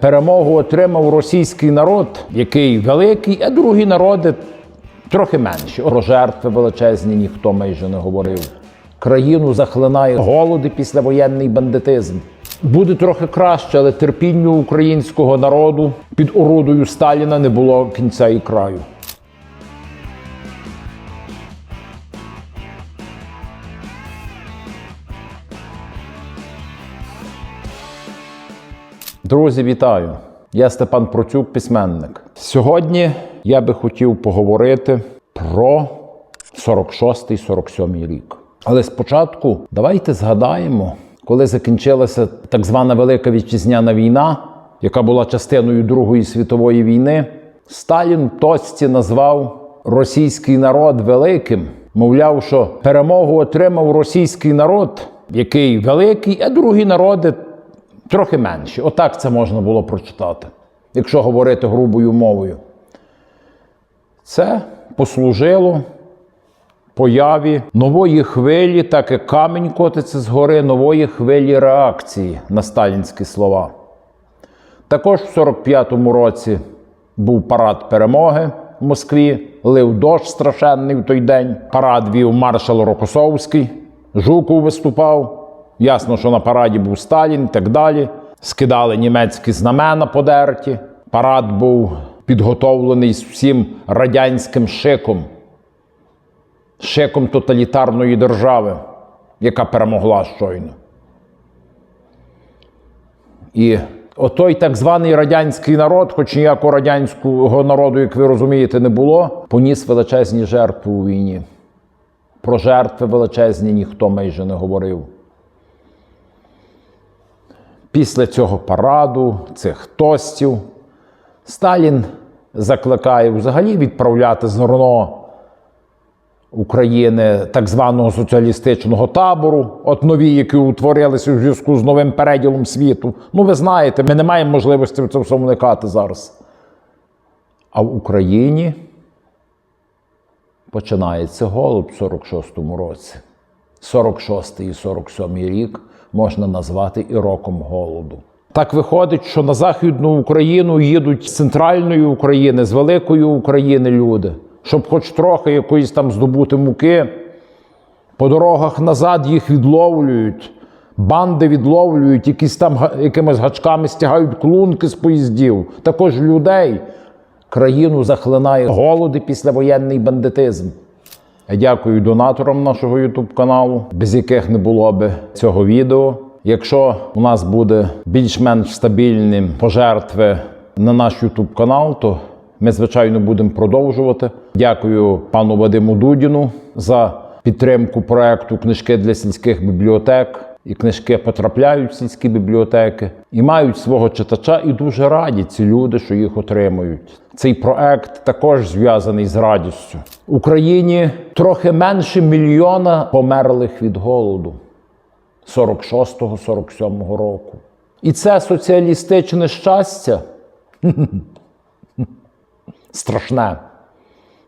Перемогу отримав російський народ, який великий, а другі народи трохи менші. Про жертви величезні ніхто майже не говорив. Країну захлинає голод і післявоєнний бандитизм. Буде трохи краще, але терпінню українського народу під орудою Сталіна не було кінця і краю. Друзі, вітаю! Я Степан Процюк, письменник. Сьогодні я би хотів поговорити про 46-47 рік. Але спочатку давайте згадаємо, коли закінчилася так звана Велика Вітчизняна війна, яка була частиною Другої світової війни. Сталін в точці назвав російський народ великим. Мовляв, що перемогу отримав російський народ, який великий, а другі народи трохи менші. Отак це можна було прочитати, якщо говорити грубою мовою. Це послужило появі нової хвилі, так як камінь котиться згори, нової хвилі реакції на сталінські слова. Також в 45-му році був парад перемоги в Москві, лив дощ страшенний в той день. Парад вів маршал Рокосовський, Жуков виступав. Ясно, що на параді був Сталін і так далі. Скидали німецькі знамена подерті. Парад був підготовлений з всім радянським шиком, шиком тоталітарної держави, яка перемогла щойно. І отой так званий радянський народ, хоч ніякого радянського народу, як ви розумієте, не було, поніс величезні жертви у війні. Про жертви величезні ніхто майже не говорив. Після цього параду, цих тостів, Сталін закликає взагалі відправляти зерно України так званого соціалістичного табору, от нові, які утворилися у зв'язку з новим переділом світу. Ну, ви знаєте, ми не маємо можливості в це все вникати зараз. А в Україні починається голод в 46-му році. 46 і 47 рік можна назвати і роком голоду. Так виходить, що на Західну Україну їдуть з центральної України, з великої України люди, щоб хоч трохи якоїсь там здобути муки. По дорогах назад їх відловлюють, банди відловлюють, якісь там якимись гачками стягають клунки з поїздів, також людей. Країну захлинає голод і післявоєнний бандитизм. Дякую донаторам нашого YouTube каналу, без яких не було би цього відео. Якщо у нас буде більш-менш стабільним пожертви на наш YouTube канал, то ми, звичайно, будемо продовжувати. Дякую пану Вадиму Дудіну за підтримку проекту книжки для сільських бібліотек. І книжки потрапляють в сільські бібліотеки і мають свого читача, і дуже раді ці люди, що їх отримують. Цей проект також зв'язаний з радістю. В Україні трохи менше мільйона померлих від голоду 46-47 року. І це соціалістичне щастя страшне,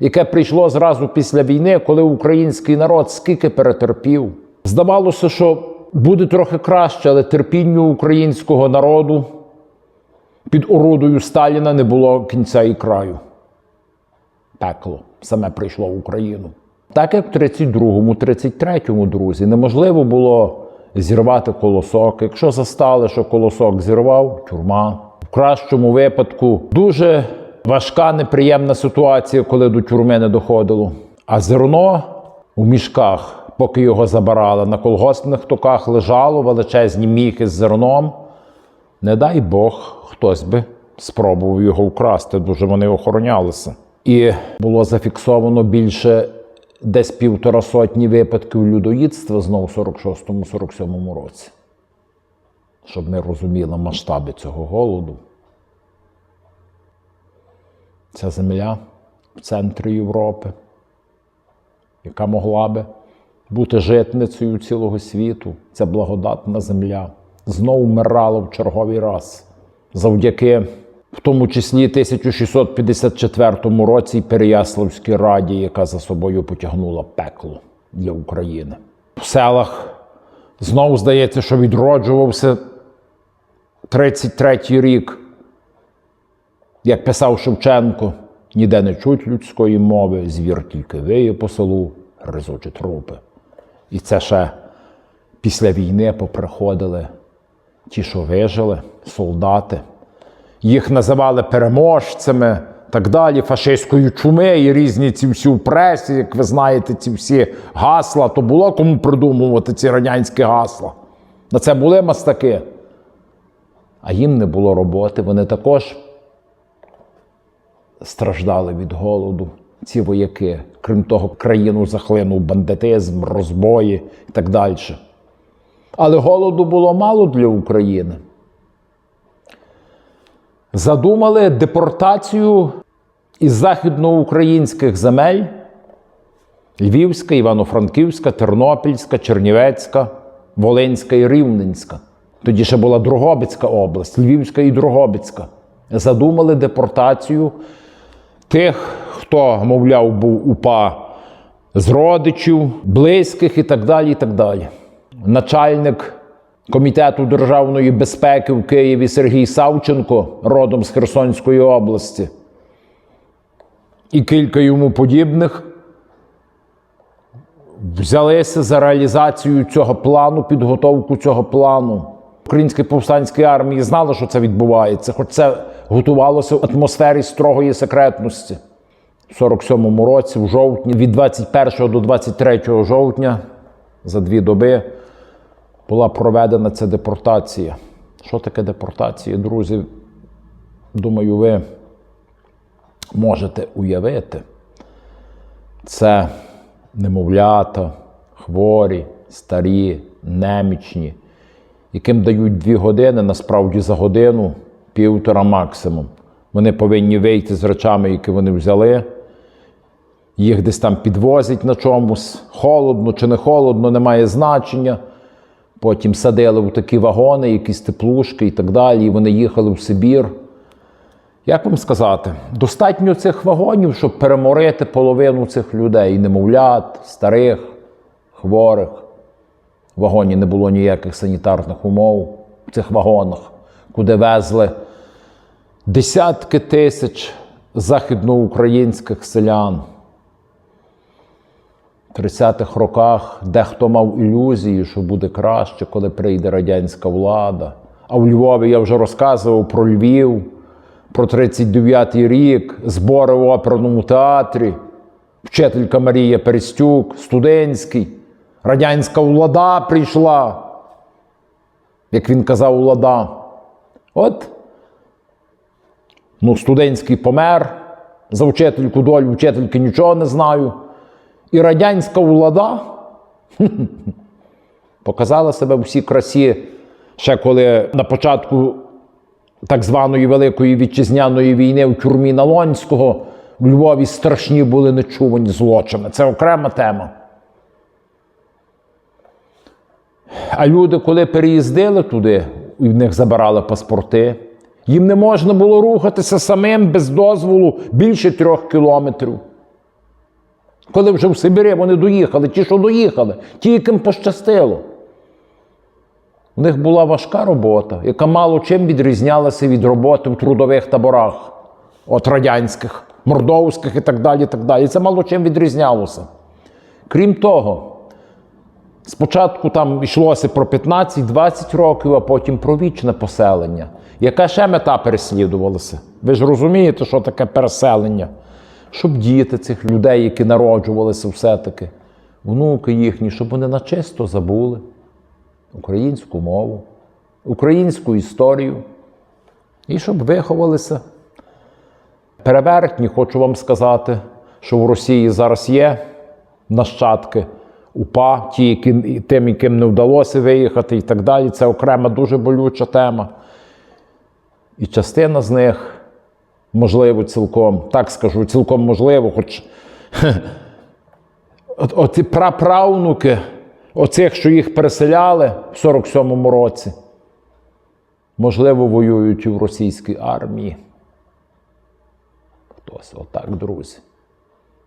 яке прийшло зразу після війни, коли український народ скільки перетерпів. Здавалося, що буде трохи краще, але терпінню українського народу під орудою Сталіна не було кінця і краю. Пекло саме прийшло в Україну. Так як в 32-му, 33-му, друзі, неможливо було зірвати колосок. Якщо застали, що колосок зірвав, тюрма. В кращому випадку дуже важка, неприємна ситуація, коли до тюрми не доходило. А зерно у мішках, поки його забирали, на колгоспних токах лежало величезні міхи з зерном. Не дай Бог, хтось би спробував його вкрасти, дуже вони охоронялися. І було зафіксовано більше десь півтора сотні випадків людоїдства знову в 46-47 році. Щоб ми розуміли масштаби цього голоду. Ця земля в центрі Європи, яка могла би бути житницею цілого світу, ця благодатна земля, знову вмирала в черговий раз. Завдяки, в тому числі 1654 році Переяславській раді, яка за собою потягнула пекло для України. В селах знову здається, що відроджувався 33-й рік Як писав Шевченко, ніде не чуть людської мови, звір тільки виє по селу, гризучи трупи. І це ще після війни поприходили ті, що вижили, солдати. Їх називали переможцями, так далі, фашистської чуми і різні ці всі в пресі, як ви знаєте, ці всі гасла, то було кому придумувати ці радянські гасла. На це були мастаки. А їм не було роботи. Вони також страждали від голоду. Ці вояки, крім того, країну захлинув бандитизм, розбої і так далі. Але голоду було мало для України. Задумали депортацію із західноукраїнських земель Львівська, Івано-Франківська, Тернопільська, Чернівецька, Волинська і Рівненська. Тоді ще була Дрогобицька область, Львівська і Дрогобицька. Задумали депортацію тих, хто, мовляв, був упа з родичів, близьких і так далі. і так далі. Начальник Комітету державної безпеки в Києві Сергій Савченко, родом з Херсонської області, і кілька йому подібних взялися за реалізацію цього плану, підготовку цього плану. Українській повстанській армії знали, що це відбувається, хоч це готувалося в атмосфері строгої секретності. У 47-му році, в жовтні, від 21 до 23 жовтня, за дві доби, була проведена ця депортація. Що таке депортація, друзі? Думаю, ви можете уявити. Це немовлята, хворі, старі, немічні, яким дають дві години, насправді за годину, півтора максимум. Вони повинні вийти з речами, які вони взяли. Їх десь там підвозять на чомусь, холодно чи не холодно, не має значення. Потім садили в такі вагони, якісь теплушки і так далі. І вони їхали в Сибір. Як вам сказати, достатньо цих вагонів, щоб переморити половину цих людей, немовлят, старих, хворих. В вагоні не було ніяких санітарних умов в цих вагонах, куди везли десятки тисяч західноукраїнських селян. В 30-х роках дехто мав ілюзії, що буде краще, коли прийде радянська влада. А в Львові я вже розказував про Львів, про 39-й рік, збори в оперному театрі, вчителька Марія Перестюк, студентський, радянська влада прийшла, як він казав, влада. От, ну, студентський помер, за вчительку долю вчительки нічого не знаю. І радянська влада показала себе в всій красі, ще коли на початку так званої Великої Вітчизняної війни в тюрмі Налонського в Львові страшні були нечувані злочини. Це окрема тема. А люди, коли переїздили туди, і в них забирали паспорти, їм не можна було рухатися самим без дозволу більше трьох кілометрів. Коли вже в Сибірі вони доїхали, ті, що доїхали, ті, яким пощастило. У них була важка робота, яка мало чим відрізнялася від роботи в трудових таборах, от радянських, мордовських і так далі. І так далі. Це мало чим відрізнялося. Крім того, спочатку там йшлося про 15-20 років, а потім про вічне поселення. Яка ще мета переслідувалася? Ви ж розумієте, що таке переселення? Щоб діти цих людей, які народжувалися все-таки, внуки їхні, щоб вони начисто забули українську мову, українську історію, і щоб виховалися. Перевертні, хочу вам сказати, що в Росії зараз є нащадки УПА, ті, які, тим, яким не вдалося виїхати і так далі. Це окрема дуже болюча тема. І частина з них, можливо, цілком, так скажу, цілком можливо, хоч оці праправнуки оцих, що їх переселяли в 47-му році, можливо, воюють і в російській армії. Хтось отак, друзі.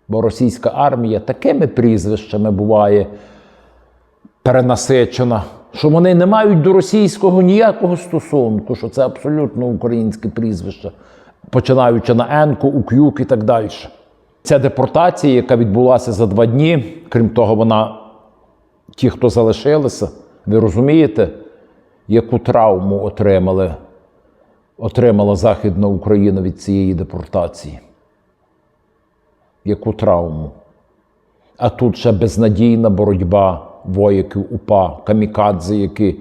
Бо російська армія такими прізвищами буває перенасичена, що вони не мають до російського ніякого стосунку, що це абсолютно українське прізвище. Починаючи на Енку, Укюк і так далі. Ця депортація, яка відбулася за два дні, крім того, вона, ті, хто залишилися, ви розумієте, яку травму отримали, отримала Західна Україна від цієї депортації? Яку травму? А тут ще безнадійна боротьба вояків УПА, камікадзе, які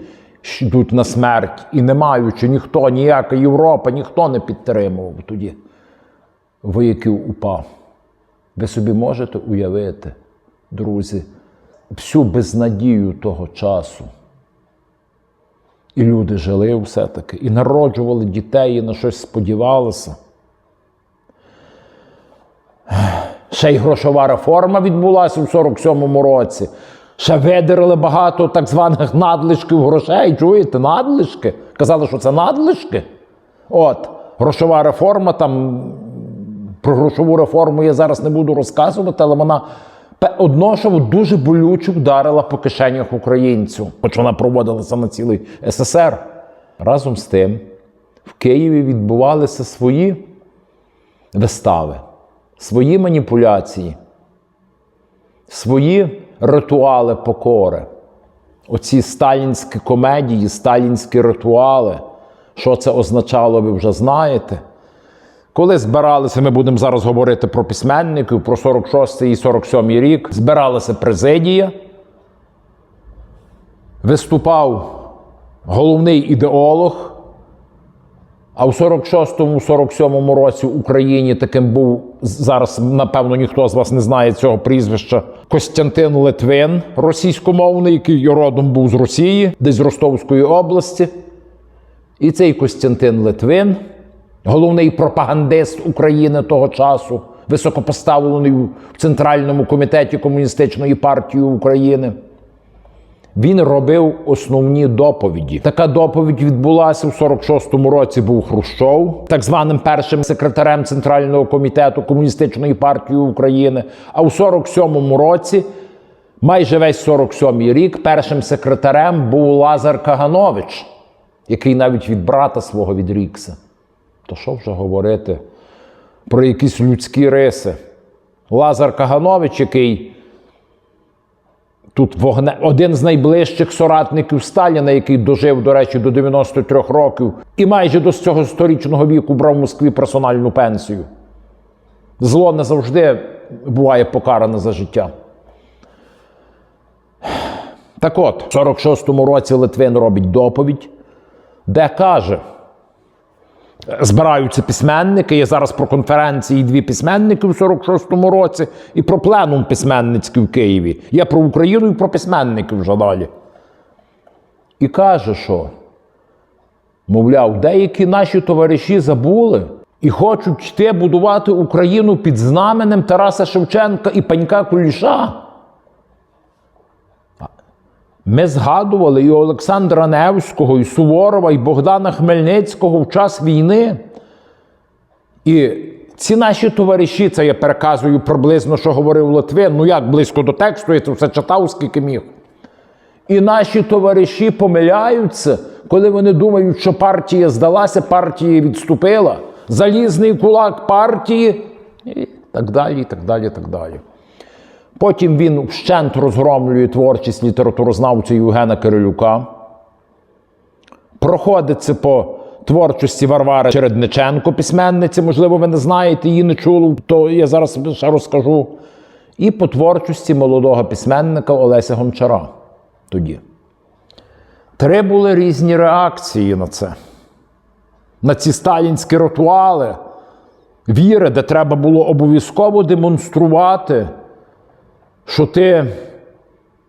йдуть на смерть і не маючи ніхто, ніяка Європа, ніхто не підтримував тоді вояків УПА. Ви собі можете уявити, друзі, всю безнадію того часу. І люди жили все-таки, і народжували дітей, і на щось сподівалися. Ще й грошова реформа відбулася у 47-му році. Ще видерли багато так званих надлишків грошей. Чуєте, надлишки? Казали, що це надлишки. От, грошова реформа, там про грошову реформу я зараз не буду розказувати, але вона одношово дуже болюче вдарила по кишенях українців, хоч вона проводилася на цілий СССР. Разом з тим, в Києві відбувалися свої вистави, свої маніпуляції, свої ритуали покори. Оці сталінські комедії, сталінські ритуали. Що це означало, ви вже знаєте. Коли збиралися, ми будемо зараз говорити про письменників, про 46 і 47 рік, збиралася президія, виступав головний ідеолог. А в 46-47 році в Україні таким був зараз, напевно, ніхто з вас не знає цього прізвища Костянтин Литвин, російськомовний, який родом був з Росії, десь з Ростовської області. І цей Костянтин Литвин, головний пропагандист України того часу, високопоставлений в Центральному комітеті Комуністичної партії України. Він робив основні доповіді. Така доповідь відбулася в 46-му році. Був Хрущов, так званим першим секретарем Центрального комітету Комуністичної партії України. А в 47-му році, майже весь 47-й рік, першим секретарем був Лазар Каганович, який навіть від брата свого відрікся. То що вже говорити про якісь людські риси? Лазар Каганович, який Тут вогне один з найближчих соратників Сталіна, який дожив, до речі, до 93 років, і майже до цього сторічного віку брав в Москві персональну пенсію. Зло не завжди буває покаране за життя. Так от, в 46-му році Литвин робить доповідь, де каже: збираються письменники. Я зараз про конференції дві письменники в 46-му році і про пленум письменницький в Києві. Я про Україну і про письменників вже далі. І каже, що, мовляв, деякі наші товариші забули і хочуть йти будувати Україну під знаменем Тараса Шевченка і Панька Куліша. Ми згадували і Олександра Невського, і Суворова, і Богдана Хмельницького в час війни. І ці наші товариші, це я переказую приблизно, що говорив Литвин, ну як близько до тексту, я це все читав, скільки міг. І наші товариші помиляються, коли вони думають, що партія здалася, партія відступила, залізний кулак партії, і так далі, і так далі, і так далі. Потім він вщент розгромлює творчість літературознавця Євгена Кирилюка. Проходиться по творчості Варвари Чередниченко, письменниці, можливо, ви не знаєте, її не чули, то я зараз ще розкажу. І по творчості молодого письменника Олеся Гончара тоді. Три були різні реакції на це, на ці сталінські ритуали, віри, де треба було обов'язково демонструвати що ти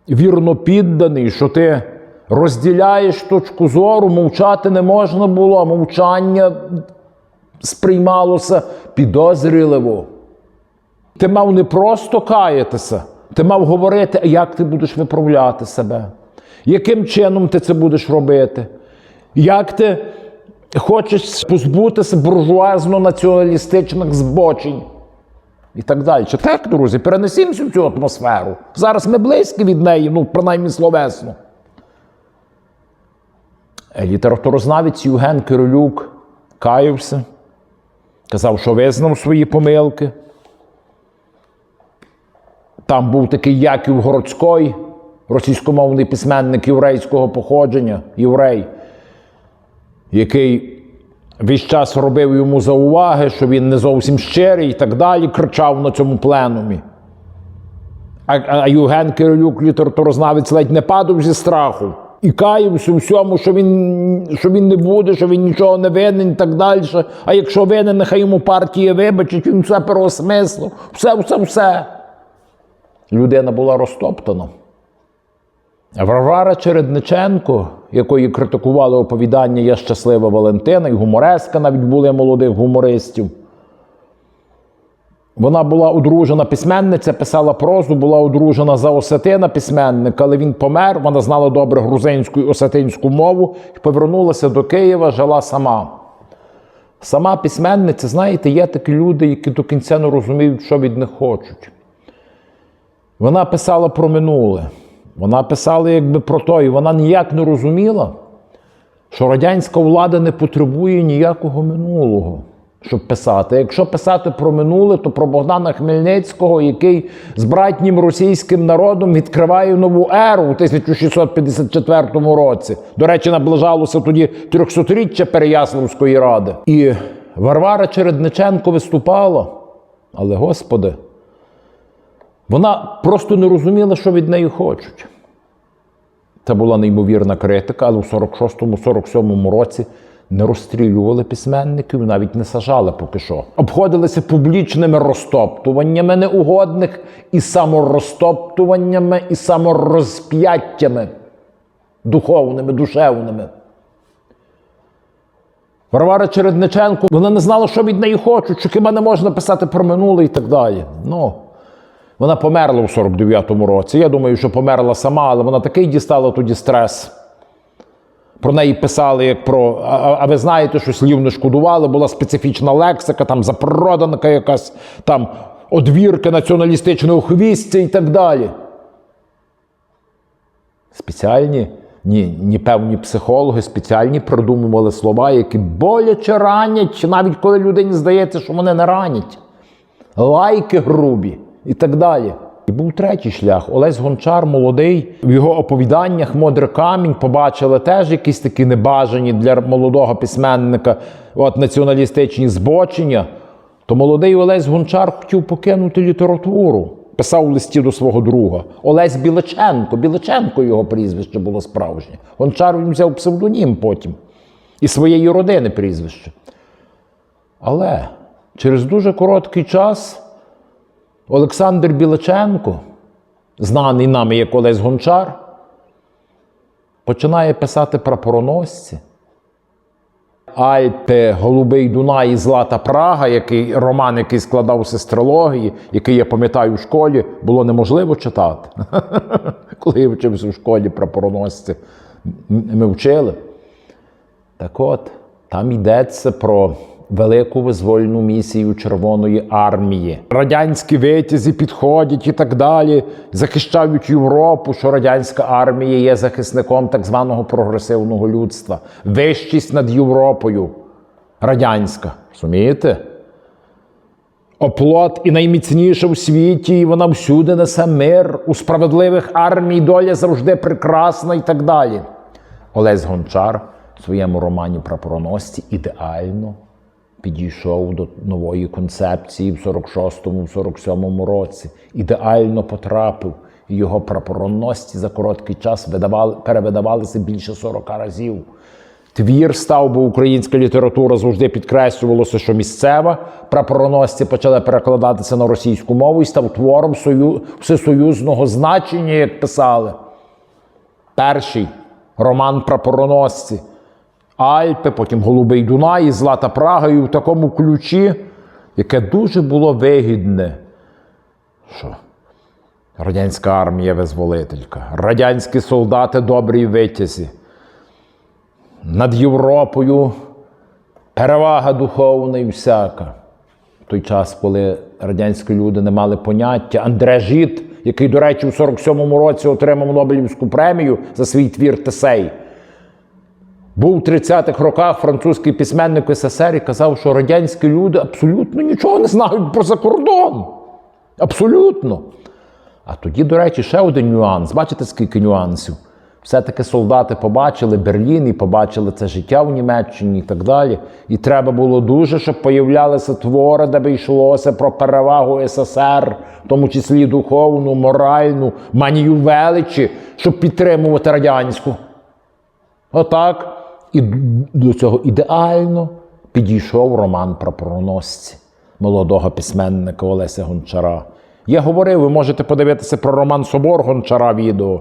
вірно підданий, що ти розділяєш точку зору, мовчати не можна було, а мовчання сприймалося підозріливо. Ти мав не просто каятися, ти мав говорити, як ти будеш виправляти себе, яким чином ти це будеш робити, як ти хочеш позбутися буржуазно-націоналістичних збочень. І так далі. Так, друзі, перенесімося в цю атмосферу. Зараз ми близькі від неї, ну, принаймні словесно. Літературознавець Євген Кирилюк каявся Казав, що визнав свої помилки. Там був такий Яків Городський, російськомовний письменник єврейського походження, єврей, який весь час робив йому зауваги, що він не зовсім щирий і так далі, кричав на цьому пленумі. А, а Євген Кирилюк, літературознавець, ледь не падав зі страху. І каявся всьому, що він, що він не буде, що він нічого не винен і так далі. А якщо винен, нехай йому партія вибачить, він все переосмислив. Все, все, все. Людина була розтоптана. Варвара Чередниченко, якої критикували оповідання Я щаслива Валентина, і гумореска навіть були молодих гумористів. Вона була одружена письменниця, писала прозу, була одружена за осетина письменника, але він помер. Вона знала добре грузинську і осетинську мову і повернулася до Києва, жила сама. Сама письменниця, знаєте, є такі люди, які до кінця не розуміють, що від них хочуть. Вона писала про минуле. Вона писала якби про то, і вона ніяк не розуміла, що радянська влада не потребує ніякого минулого, щоб писати. Якщо писати про минуле, то про Богдана Хмельницького, який з братнім російським народом відкриває нову еру у 1654 році. До речі, наближалося тоді 300-річчя Переяславської ради. І Варвара Чередниченко виступала, але, Господи, вона просто не розуміла, що від неї хочуть. Це була неймовірна критика, але у 46-47 році не розстрілювали письменників, навіть не сажали поки що. Обходилися публічними розтоптуваннями неугодних і саморозтоптуваннями, і саморозп'яттями духовними, душевними. Варвара Чередниченко, вона не знала, що від неї хочуть, що хіба не можна писати про минуле і так далі. Ну, вона померла у 49-му році. Я думаю, що померла сама, але вона такий дістала тоді стрес. Про неї писали як про. А, а ви знаєте, що слів не шкодували, була специфічна лексика, там запроданка якась, там одвірки націоналістичного хвістя і так далі. Спеціальні, ні, ні певні психологи спеціальні придумували слова, які боляче ранять, навіть коли людині здається, що вони не ранять. Лайки грубі і так далі. І був третій шлях. Олесь Гончар, молодий, в його оповіданнях Модрий камінь побачили теж якісь такі небажані для молодого письменника от, націоналістичні збочення. То молодий Олесь Гончар хотів покинути літературу. Писав у листі до свого друга. Олесь Біличенко. Біличенко його прізвище було справжнє. Гончар він взяв псевдонім потім. І своєї родини прізвище. Але через дуже короткий час. Олександр Біличенко, знаний нами як Олесь Гончар, починає писати прапороносці. Альпи, Голубий Дунай і Злата Прага, який роман, який складався з трилогії, який я пам'ятаю в школі, було неможливо читати. Коли я вчився в школі прапороносці, ми вчили. Так от, там йдеться про велику визвольну місію Червоної армії. Радянські витязі підходять і так далі, захищають Європу, що радянська армія є захисником так званого прогресивного людства. Вищість над Європою. Радянська. Розумієте? Оплот і найміцніша в світі, і вона всюди несе мир, у справедливих армій доля завжди прекрасна і так далі. Олесь Гончар в своєму романі Прапороносці ідеально підійшов до нової концепції в 46-му, в 47-му році. Ідеально потрапив. Його прапороносці за короткий час видавали, перевидавалися більше 40 разів. Твір став, бо українська література завжди підкреслювалося, що місцева. Прапороносці почали перекладатися на російську мову і став твором сою... всесоюзного значення, як писали. Перший роман Прапороносці. Альпи, потім Голубий Дунай, Злата Прага, і в такому ключі, яке дуже було вигідне. Що? Радянська армія визволителька, радянські солдати добрі витязі. Над Європою перевага духовна і всяка. В той час, коли радянські люди не мали поняття, Андре Жіт, який, до речі, у 47-му році отримав Нобелівську премію за свій твір Тесей. Був в 30-х роках французький письменник СССР і казав, що радянські люди абсолютно нічого не знають про закордон. Абсолютно. А тоді, до речі, ще один нюанс. Бачите, скільки нюансів? Все-таки солдати побачили Берлін і побачили це життя в Німеччині і так далі. І треба було дуже, щоб появлялися твори, де би йшлося про перевагу СССР, в тому числі духовну, моральну, манію величі, щоб підтримувати радянську. Отак. І до цього ідеально підійшов роман про проносці молодого письменника Олеся Гончара. Я говорив, ви можете подивитися про роман Собор Гончара відео.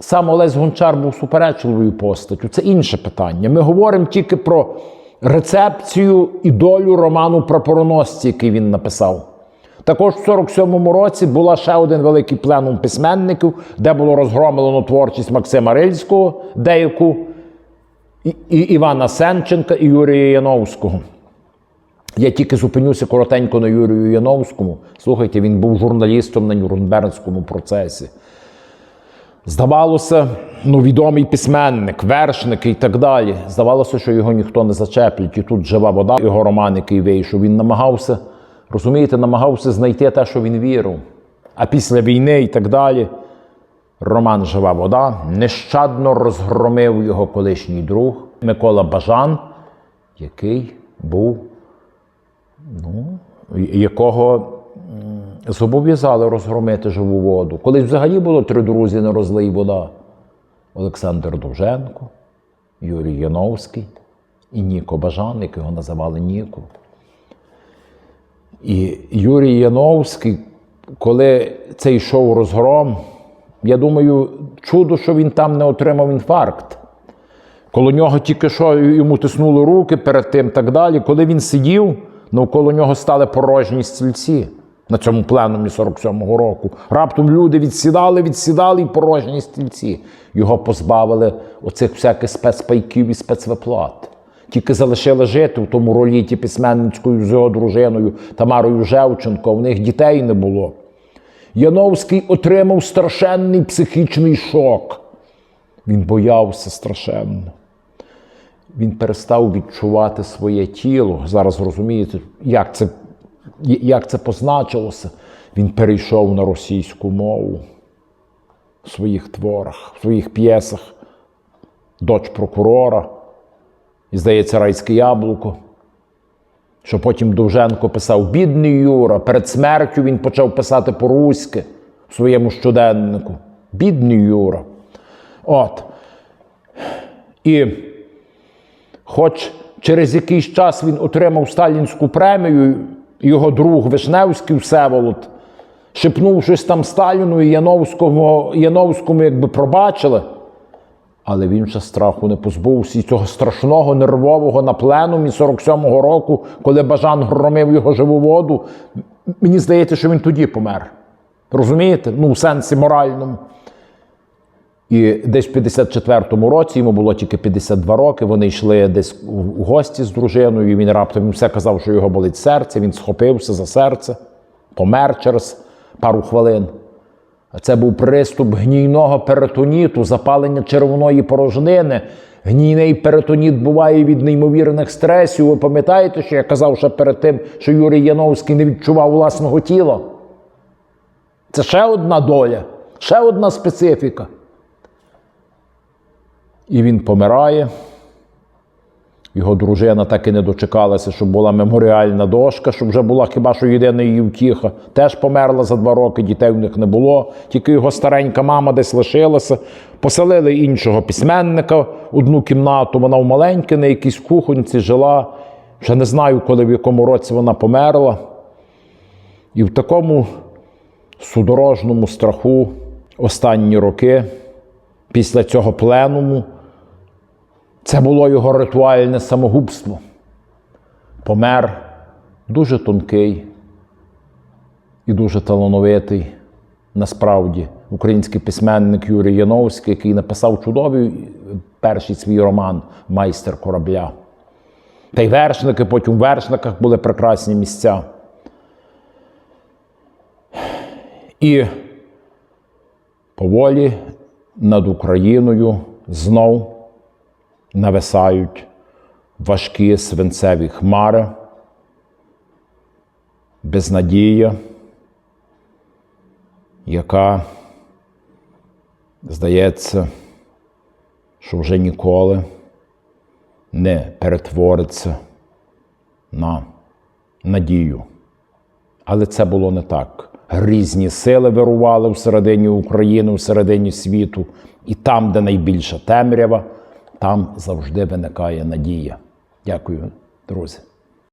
Сам Олесь Гончар був суперечливою постаттю. Це інше питання. Ми говоримо тільки про рецепцію і долю роману про проносці, який він написав. Також в 47-му році була ще один великий пленум письменників, де було розгромлено творчість Максима Рильського, деяку, і, Івана Сенченка і Юрія Яновського. Я тільки зупинюся коротенько на Юрію Яновському. Слухайте, він був журналістом на Нюрнбергському процесі. Здавалося, ну, відомий письменник, вершник і так далі. Здавалося, що його ніхто не зачеплять. І тут жива вода, його роман, який вийшов. Він намагався, розумієте, намагався знайти те, що він вірив. А після війни і так далі. Роман Жива вода нещадно розгромив його колишній друг Микола Бажан, який був, ну, якого зобов'язали розгромити живу воду. Колись взагалі було три друзі не розлий вода. Олександр Довженко, Юрій Яновський і Ніко Бажан, якого називали Ніко. І Юрій Яновський, коли цей йшов розгром, я думаю, чудо, що він там не отримав інфаркт. Коло нього тільки що йому тиснули руки перед тим так далі. Коли він сидів, навколо нього стали порожні стільці на цьому пленумі 47-го року. Раптом люди відсідали, відсідали і порожні стільці. Його позбавили оцих всяких спецпайків і спецвиплат. Тільки залишили жити в тому роліті письменницькою з його дружиною Тамарою Жевченко. У них дітей не було. Яновський отримав страшенний психічний шок. Він боявся страшенно. Він перестав відчувати своє тіло. Зараз розумієте, як це, як це позначилося. Він перейшов на російську мову в своїх творах, в своїх п'єсах. Доч прокурора, і, здається, райське яблуко. Що потім Довженко писав бідний Юра. Перед смертю він почав писати по-руськи в своєму щоденнику. Бідний Юра. От. І хоч через якийсь час він отримав сталінську премію, його друг Вишневський Всеволод шепнув щось там Сталіну і Яновському, Яновському якби пробачили. Але він ще страху не позбувся і цього страшного нервового на пленумі 47-го року, коли Бажан громив його живу воду. Мені здається, що він тоді помер. Розумієте? Ну, в сенсі моральному. І десь в 54-му році йому було тільки 52 роки. Вони йшли десь у гості з дружиною. і Він раптом все казав, що його болить серце. Він схопився за серце, помер через пару хвилин. Це був приступ гнійного перитоніту, запалення червоної порожнини. Гнійний перитоніт буває від неймовірних стресів. Ви пам'ятаєте, що я казав ще перед тим, що Юрій Яновський не відчував власного тіла? Це ще одна доля, ще одна специфіка. І він помирає. Його дружина так і не дочекалася, щоб була меморіальна дошка, щоб вже була хіба що єдина її втіха. Теж померла за два роки, дітей в них не було. Тільки його старенька мама десь лишилася. Поселили іншого письменника одну кімнату. Вона в маленькій, на якійсь кухонці жила. Вже не знаю, коли в якому році вона померла. І в такому судорожному страху останні роки, після цього пленуму, це було його ритуальне самогубство. Помер дуже тонкий і дуже талановитий, насправді, український письменник Юрій Яновський, який написав чудовий перший свій роман Майстер корабля. Та й вершники, потім в вершниках були прекрасні місця. І поволі над Україною знов нависають важкі свинцеві хмари, безнадія, яка, здається, що вже ніколи не перетвориться на надію. Але це було не так. Грізні сили вирували всередині України, всередині світу, і там, де найбільша темрява, там завжди виникає надія. Дякую, друзі.